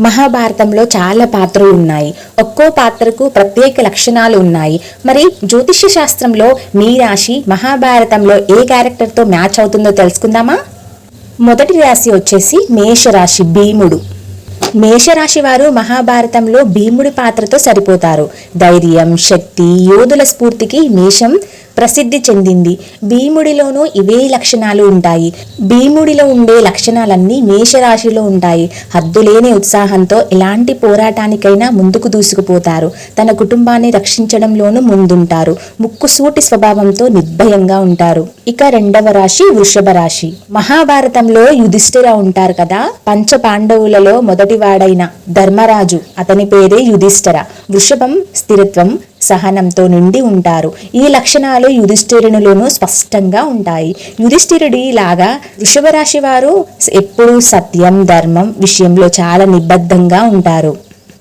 మహాభారతంలో చాలా పాత్రలు ఉన్నాయి. ఒక్కో పాత్రకు ప్రత్యేక లక్షణాలు ఉన్నాయి. మరి జ్యోతిష్య శాస్త్రంలో మీ రాశి మహాభారతంలో ఏ క్యారెక్టర్తో మ్యాచ్ అవుతుందో తెలుసుకుందామా? మొదటి రాశి వచ్చేసి మేషరాశి భీముడు. మేషరాశి వారు మహాభారతంలో భీముడి పాత్రతో సరిపోతారు. ధైర్యం శక్తి యోధుల స్ఫూర్తికి మేషం ప్రసిద్ధి చెందింది. భీముడిలోనూ ఇవే లక్షణాలు ఉంటాయి. భీముడిలో ఉండే లక్షణాలన్నీ మేషరాశిలో ఉంటాయి. హద్దులేని ఉత్సాహంతో ఎలాంటి పోరాటానికైనా ముందుకు దూసుకుపోతారు. తన కుటుంబాన్ని రక్షించడంలోనూ ముందుంటారు. ముక్కుసూటి స్వభావంతో నిర్భయంగా ఉంటారు. ఇక రెండవ రాశి వృషభ రాశి. మహాభారతంలో యుధిష్ఠిర ఉంటారు కదా? పంచ పాండవులలో మొదటివాడైన ధర్మరాజు. అతని పేరే యుధిష్ఠిర. వృషభం స్థిరత్వం సహనంతో నిండి ఉంటారు. ఈ లక్షణాలు యుధిష్ఠిరునిలోనూ స్పష్టంగా ఉంటాయి. యుధిష్ఠిరుడి లాగా వృషభరాశి వారు ఎప్పుడూ సత్యం ధర్మం విషయంలో చాలా నిబద్ధంగా ఉంటారు.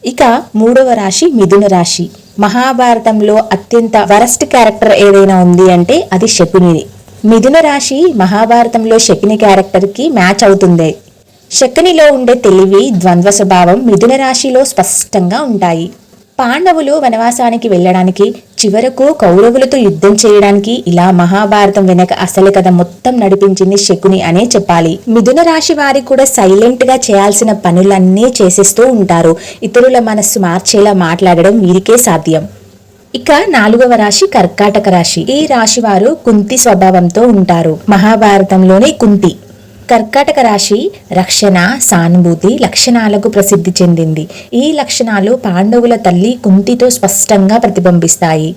ఇక మూడవ రాశి మిథున రాశి. మహాభారతంలో అత్యంత వరస్ట్ క్యారెక్టర్ ఏదైనా ఉంది అంటే అది శకునిది. మిథున రాశి మహాభారతంలో శకుని క్యారెక్టర్కి మ్యాచ్ అవుతుంది. శకునిలో ఉండే తెలివి ద్వంద్వ స్వభావం మిథున రాశిలో స్పష్టంగా ఉంటాయి. పాండవులు వనవాసానికి వెళ్ళడానికి చివరకు కౌరవులతో యుద్ధం చేయడానికి ఇలా మహాభారతం వెనక అసలు కథ మొత్తం నడిపించింది శకుని అనే చెప్పాలి. మిథున రాశి వారి కూడా సైలెంట్గా చేయాల్సిన పనులన్నీ చేసేస్తూ ఉంటారు. ఇతరుల మనస్సు మార్చేలా మాట్లాడడం వీరికే సాధ్యం. ఇక నాలుగవ రాశి కర్కాటక రాశి. ఈ రాశి వారు కుంతి స్వభావంతో ఉంటారు. మహాభారతంలోని కుంతి. కర్కాటక రాశి రక్షణ సానుభూతి లక్షణాలకు ప్రసిద్ధి చెందింది. ఈ లక్షణాలు పాండవుల తల్లి కుంతితో స్పష్టంగా ప్రతిబింబిస్తాయి.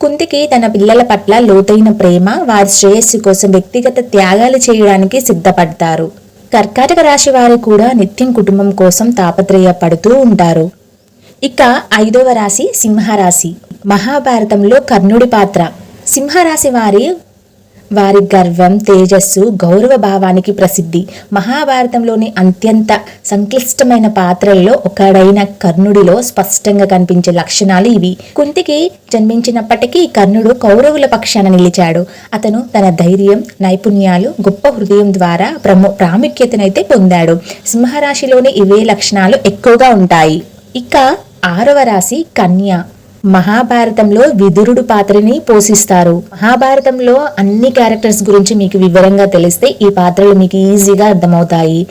కుంతికి తన పిల్లల పట్ల లోతైన ప్రేమ వారి శ్రేయస్సు కోసం వ్యక్తిగత త్యాగాలు చేయడానికి సిద్ధపడతారు. కర్కాటక రాశి వారు కూడా నిత్యం కుటుంబం కోసం తాపత్రయపడుతూ ఉంటారు. ఇక ఐదవ రాశి సింహరాశి. మహాభారతంలో కర్ణుడి పాత్ర. సింహరాశి వారి వారి గర్వం తేజస్సు గౌరవ భావానికి ప్రసిద్ధి. మహాభారతంలోని అత్యంత సంక్లిష్టమైన పాత్రల్లో ఒకడైన కర్ణుడిలో స్పష్టంగా కనిపించే లక్షణాలు ఇవి. కుంతికి జన్మించినప్పటికీ కర్ణుడు కౌరవుల పక్షాన నిలిచాడు. అతను తన ధైర్యం నైపుణ్యాలు గొప్ప హృదయం ద్వారా ప్రము ప్రాముఖ్యతనైతే పొందాడు. సింహరాశిలోని ఇవే లక్షణాలు ఎక్కువగా ఉంటాయి. ఇక ఆరవ రాశి కన్య. మహాభారతంలో విదురుడు పాత్రని పోషిస్తారు. మహాభారతంలో అన్ని క్యారెక్టర్స్ గురించి మీకు వివరంగా తెలిస్తే ఈ పాత్రలు మీకు ఈజీగా అర్థమవుతాయి.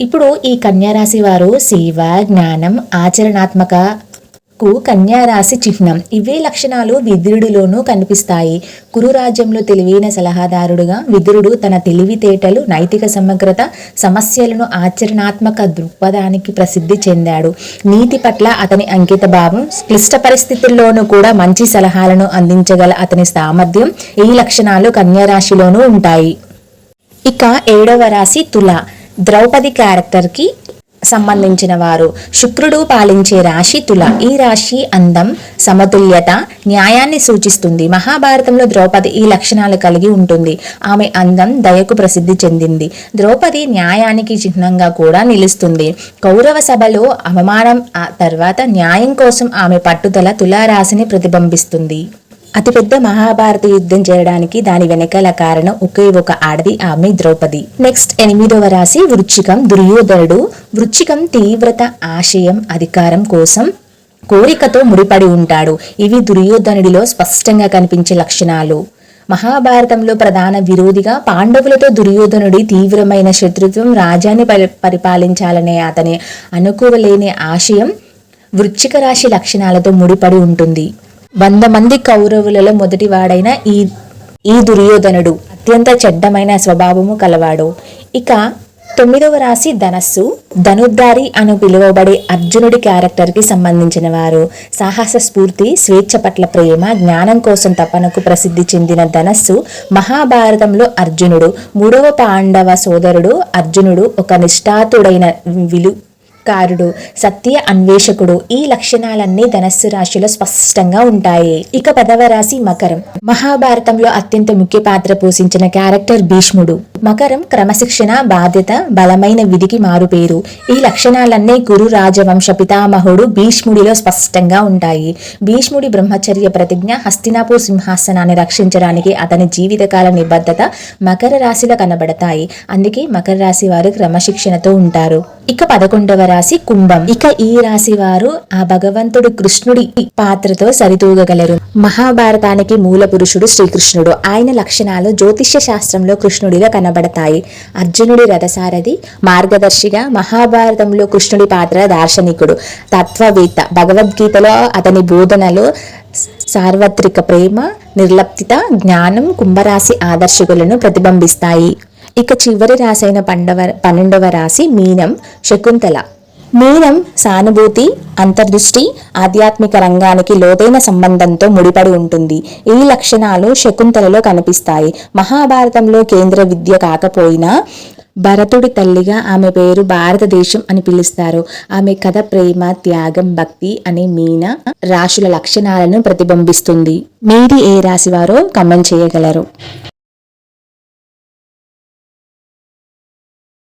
ఇప్పుడు ఈ కన్యారాశి వారు సేవ జ్ఞానం ఆచరణాత్మక కు కన్యారాశి చిహ్నం. ఇవే లక్షణాలు విదురుడిలోనూ కనిపిస్తాయి. కురు రాజ్యంలో తెలివైన సలహాదారుడుగా విదురుడు తన తెలివితేటలు నైతిక సమగ్రత సమస్యలను ఆచరణాత్మక దృక్పథానికి ప్రసిద్ధి చెందాడు. నీతి పట్ల అతని అంకిత భావం క్లిష్ట పరిస్థితుల్లోనూ కూడా మంచి సలహాలను అందించగల అతని సామర్థ్యం ఈ లక్షణాలు కన్యారాశిలోనూ ఉంటాయి. ఇక ఏడవ రాశి తుల. ద్రౌపది క్యారెక్టర్కి సంబంధించిన వారు. శుక్రుడు పాలించే రాశి తుల. ఈ రాశి అందం సమతుల్యత న్యాయాన్ని సూచిస్తుంది. మహాభారతంలో ద్రౌపది ఈ లక్షణాలు కలిగి ఉంటుంది. ఆమె అందం దయకు ప్రసిద్ధి చెందింది. ద్రౌపది న్యాయానికి చిహ్నంగా కూడా నిలుస్తుంది. కౌరవ సభలో అవమానం ఆ తర్వాత న్యాయం కోసం ఆమె పట్టుదల తులారాశిని ప్రతిబింబిస్తుంది. అతిపెద్ద మహాభారత యుద్ధం చేయడానికి దాని వెనకాల కారణం ఒకే ఒక ఆడది ఆమె ద్రౌపది. నెక్స్ట్ ఎనిమిదవ రాశి వృచ్చికం. దుర్యోధనుడు వృచ్చికం తీవ్రత ఆశయం అధికారం కోసం కోరికతో ముడిపడి ఉంటాడు. ఇవి దుర్యోధనుడిలో స్పష్టంగా కనిపించే లక్షణాలు. మహాభారతంలో ప్రధాన విరోధిగా పాండవులతో దుర్యోధనుడి తీవ్రమైన శత్రుత్వం రాజ్యాన్ని పరి- పరిపాలించాలనే అతని అనుకోలేని ఆశయం వృచ్చిక రాశి లక్షణాలతో ముడిపడి ఉంటుంది. వంద మంది కౌరవులలో మొదటివాడైన ఈ ఈ దుర్యోధనుడు. అత్యంత చెడ్డమైన స్వభావము కలవాడు. ఇక తొమ్మిదవ రాశి ధనస్సు. ధనుర్ధారి అని పిలువబడే అర్జునుడి క్యారెక్టర్కి సంబంధించిన వారు. సాహస స్ఫూర్తి స్వేచ్ఛ పట్ల ప్రేమ జ్ఞానం కోసం తపనకు ప్రసిద్ధి చెందిన ధనస్సు మహాభారతంలో అర్జునుడు. మూడవ పాండవ సోదరుడు అర్జునుడు. ఒక నిష్ఠాతుడైన విలు కారుడు సత్య అన్వేషకుడు. ఈ లక్షణాలన్నీ ధనస్సు రాశిలో స్పష్టంగా ఉంటాయి. ఇక పదవ రాశి మకరం. మహాభారతంలో అత్యంత ముఖ్య పాత్ర పోషించిన క్యారెక్టర్ భీష్ముడు. మకరం క్రమశిక్షణ బాధ్యత బలమైన విధికి మారుపేరు. ఈ లక్షణాలన్నీ గురు రాజవంశ పితామహుడు భీష్ముడిలో స్పష్టంగా ఉంటాయి. భీష్ముడి బ్రహ్మచర్య ప్రతిజ్ఞ హస్తినాపూర్ సింహాసనాన్ని రక్షించడానికి అతని జీవితకాల నిబద్ధత మకర రాశిలో కనబడతాయి. అందుకే మకర రాశి వారు క్రమశిక్షణతో ఉంటారు. ఇక పదకొండవ రాశి కుంభం. ఇక ఈ రాశి వారు ఆ భగవంతుడు కృష్ణుడి పాత్రతో సరితూగగలరు. మహాభారతానికి మూల పురుషుడు శ్రీకృష్ణుడు. ఆయన లక్షణాలు జ్యోతిష్య శాస్త్రంలో కృష్ణుడిగా కనబడతాయి. అర్జునుడి రథసారథి మార్గదర్శిగా మహాభారతంలో కృష్ణుడి పాత్ర దార్శనికుడు. తత్వవేత్త భగవద్గీతలో అతని బోధనలు సార్వత్రిక ప్రేమ నిర్లప్తిత జ్ఞానం కుంభరాశి ఆదర్శకులను ప్రతిబింబిస్తాయి. ఇక చివరి రాశి అయిన పండవ పన్నెండవ రాశి మీనం శకుంతల. మీనం సానుభూతి అంతర్దృష్టి ఆధ్యాత్మిక రంగానికి లోతైన సంబంధంతో ముడిపడి ఉంటుంది. ఈ లక్షణాలు శకుంతలలో కనిపిస్తాయి. మహాభారతంలో కేంద్ర విద్య కాకపోయినా భరతుడి తల్లిగా ఆమె పేరు భారతదేశం అని పిలుస్తారు. ఆమె కథ ప్రేమ త్యాగం భక్తి అనే మీన రాశుల లక్షణాలను ప్రతిబింబిస్తుంది. మీది ఏ రాశి వారో కమెంట్ చేయగలరు.